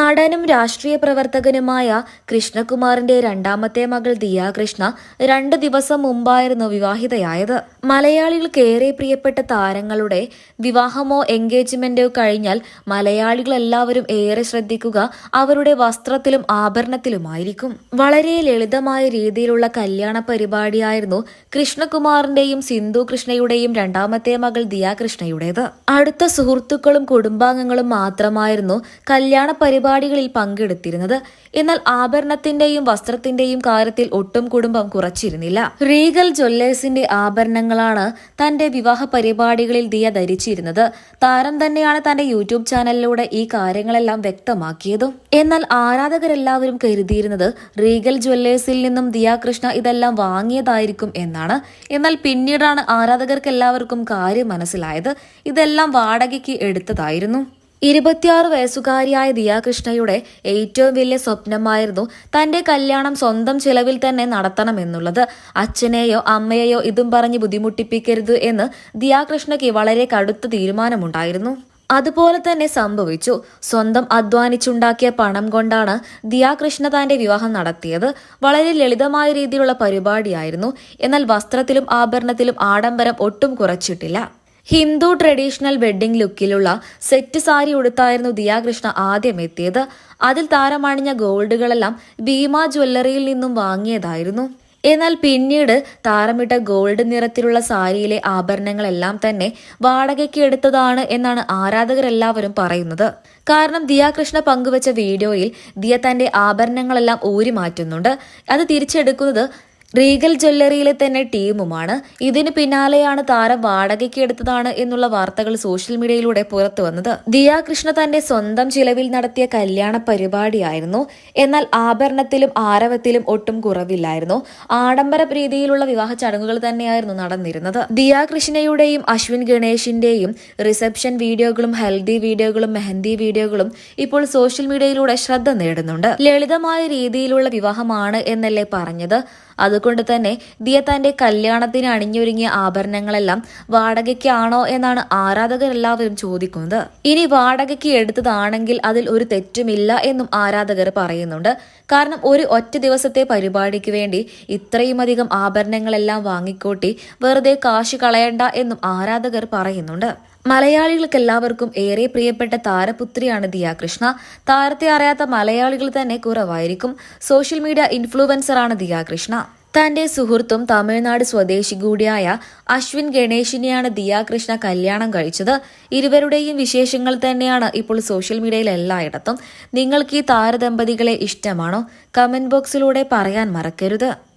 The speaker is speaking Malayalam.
നടനും രാഷ്ട്രീയ പ്രവർത്തകനുമായ കൃഷ്ണകുമാറിന്റെ രണ്ടാമത്തെ മകൾ ദിയാകൃഷ്ണ രണ്ട് ദിവസം മുമ്പായിരുന്നു വിവാഹിതയായത്. മലയാളികൾക്ക് ഏറെ പ്രിയപ്പെട്ട താരങ്ങളുടെ വിവാഹമോ എൻഗേജ്മെന്റോ കഴിഞ്ഞാൽ മലയാളികൾ എല്ലാവരും ഏറെ ശ്രദ്ധിക്കുക അവരുടെ വസ്ത്രത്തിലും ആഭരണത്തിലുമായിരിക്കും. വളരെ ലളിതമായ രീതിയിലുള്ള കല്യാണ പരിപാടിയായിരുന്നു കൃഷ്ണകുമാറിന്റെയും സിന്ധു കൃഷ്ണയുടെയും രണ്ടാമത്തെ മകൾ ദിയ കൃഷ്ണയുടേത്. അടുത്ത സുഹൃത്തുക്കളും കുടുംബാംഗങ്ങളും മാത്രമായിരുന്നു കല്യാണ പരിപാടികളിൽ പങ്കെടുത്തിരുന്നത്. എന്നാൽ ആഭരണത്തിന്റെയും വസ്ത്രത്തിന്റെയും കാര്യത്തിൽ ഒട്ടും കുടുംബം കുറച്ചിരുന്നില്ല. റീഗൽ ജ്വല്ലേഴ്സിന്റെ ആഭരണങ്ങളാണ് തന്റെ വിവാഹ പരിപാടികളിൽ ദിയ ധരിച്ചിരുന്നത്. താരം തന്നെയാണ് തന്റെ യൂട്യൂബ് ചാനലിലൂടെ ഈ കാര്യങ്ങളെല്ലാം വ്യക്തമാക്കിയതും. എന്നാൽ ആരാധകരെല്ലാവരും കരുതിയിരുന്നത് റീഗൽ ജ്വല്ലേഴ്സിൽ നിന്നും ദിയ കൃഷ്ണ ഇതെല്ലാം വാങ്ങിയതായിരിക്കും എന്നാണ്. എന്നാൽ പിന്നീടാണ് ആരാധകർക്ക് എല്ലാവർക്കും കാര്യം മനസ്സിലായത്. ഇതെല്ലാം വാടകയ്ക്ക് എടുത്തതായിരുന്നു. ഇരുപത്തിയാറ് വയസ്സുകാരിയായ ദിയാകൃഷ്ണയുടെ ഏറ്റവും വലിയ സ്വപ്നമായിരുന്നു തന്റെ കല്യാണം സ്വന്തം ചിലവിൽ തന്നെ നടത്തണമെന്നുള്ളത്. അച്ഛനെയോ അമ്മയെയോ ഇതും പറഞ്ഞ് ബുദ്ധിമുട്ടിപ്പിക്കരുത് എന്ന് ദിയാകൃഷ്ണയ്ക്ക് വളരെ കടുത്ത തീരുമാനമുണ്ടായിരുന്നു. അതുപോലെ തന്നെ സംഭവിച്ചു. സ്വന്തം അധ്വാനിച്ചുണ്ടാക്കിയ പണം കൊണ്ടാണ് ദിയാകൃഷ്ണ തന്റെ വിവാഹം നടത്തിയത്. വളരെ ലളിതമായ രീതിയിലുള്ള പരിപാടിയായിരുന്നു. എന്നാൽ വസ്ത്രത്തിലും ആഭരണത്തിലും ആഡംബരം ഒട്ടും കുറച്ചിട്ടില്ല. ഹിന്ദു ട്രഡീഷണൽ വെഡ്ഡിംഗ് ലുക്കിലുള്ള സെറ്റ് സാരി ഉടുത്തായിരുന്നു ദിയാകൃഷ്ണ ആദ്യം എത്തിയത്. അതിൽ താരമണിഞ്ഞ ഗോൾഡുകളെല്ലാം ഭീമ ജ്വല്ലറിയിൽ നിന്നും വാങ്ങിയതായിരുന്നു. എന്നാൽ പിന്നീട് താരമിട്ട ഗോൾഡ് നിറത്തിലുള്ള സാരിയിലെ ആഭരണങ്ങളെല്ലാം തന്നെ വാടകയ്ക്ക് എടുത്തതാണ് എന്നാണ് ആരാധകരെല്ലാവരും പറയുന്നത്. കാരണം ദിയാകൃഷ്ണ പങ്കുവച്ച വീഡിയോയിൽ ദിയ തന്റെ ആഭരണങ്ങളെല്ലാം ഊരി മാറ്റുന്നുണ്ട് അത് തിരിച്ചെടുക്കുന്നത് റീഗൽ ജ്വല്ലറിയിലെ തന്നെ ടീമുമാണ്. ഇതിന് പിന്നാലെയാണ് താരം വാടകയ്ക്ക് എടുത്തതാണ് എന്നുള്ള വാർത്തകൾ സോഷ്യൽ മീഡിയയിലൂടെ പുറത്തു വന്നത്. ദിയ കൃഷ്ണ തന്റെ സ്വന്തം ചിലവിൽ നടത്തിയ കല്യാണ പരിപാടിയായിരുന്നു. എന്നാൽ ആഭരണത്തിലും ആരവത്തിലും ഒട്ടും കുറവില്ലായിരുന്നു. ആഡംബര രീതിയിലുള്ള വിവാഹ ചടങ്ങുകൾ തന്നെയായിരുന്നു നടന്നിരുന്നത്. ദിയ കൃഷ്ണയുടെയും അശ്വിൻ ഗണേഷിന്റെയും റിസപ്ഷൻ വീഡിയോകളും ഹെൽദി വീഡിയോകളും മെഹന്തി വീഡിയോകളും ഇപ്പോൾ സോഷ്യൽ മീഡിയയിലൂടെ ശ്രദ്ധ നേടുന്നുണ്ട്. ലളിതമായ രീതിയിലുള്ള വിവാഹമാണ് എന്നല്ലേ പറഞ്ഞത്? അതുകൊണ്ട് തന്നെ ദിയ തന്റെ കല്യാണത്തിന് അണിഞ്ഞൊരുങ്ങിയ ആഭരണങ്ങളെല്ലാം വാടകയ്ക്കാണോ എന്നാണ് ആരാധകരെല്ലാവരും ചോദിക്കുന്നത്. ഇനി വാടകയ്ക്ക് എടുത്തതാണെങ്കിൽ അതിൽ ഒരു തെറ്റുമില്ല എന്നും ആരാധകർ പറയുന്നുണ്ട്. കാരണം ഒരു ഒറ്റ ദിവസത്തെ പരിപാടിക്ക് വേണ്ടി ഇത്രയുമധികം ആഭരണങ്ങളെല്ലാം വാങ്ങിക്കൂട്ടി വെറുതെ കാശ് കളയണ്ട എന്നും ആരാധകർ പറയുന്നുണ്ട്. മലയാളികൾക്ക് എല്ലാവർക്കും ഏറെ പ്രിയപ്പെട്ട താരപുത്രിയാണ് ദിയ കൃഷ്ണ താരത്തെ അറിയാത്ത മലയാളികൾ തന്നെ കുറവായിരിക്കും. സോഷ്യൽ മീഡിയ ഇൻഫ്ലുവൻസറാണ് ദിയ കൃഷ്ണ തന്റെ സുഹൃത്തും തമിഴ്നാട് സ്വദേശി കൂടിയായ അശ്വിൻ ഗണേഷിനെയാണ് ദിയാകൃഷ്ണ കല്യാണം കഴിച്ചത്. ഇരുവരുടെയും വിശേഷങ്ങൾ തന്നെയാണ് ഇപ്പോൾ സോഷ്യൽ മീഡിയയിൽ എല്ലായിടത്തും. നിങ്ങൾക്ക് ഈ താരദമ്പതികളെ ഇഷ്ടമാണോ? കമന്റ് ബോക്സിലൂടെ പറയാൻ മറക്കരുത്.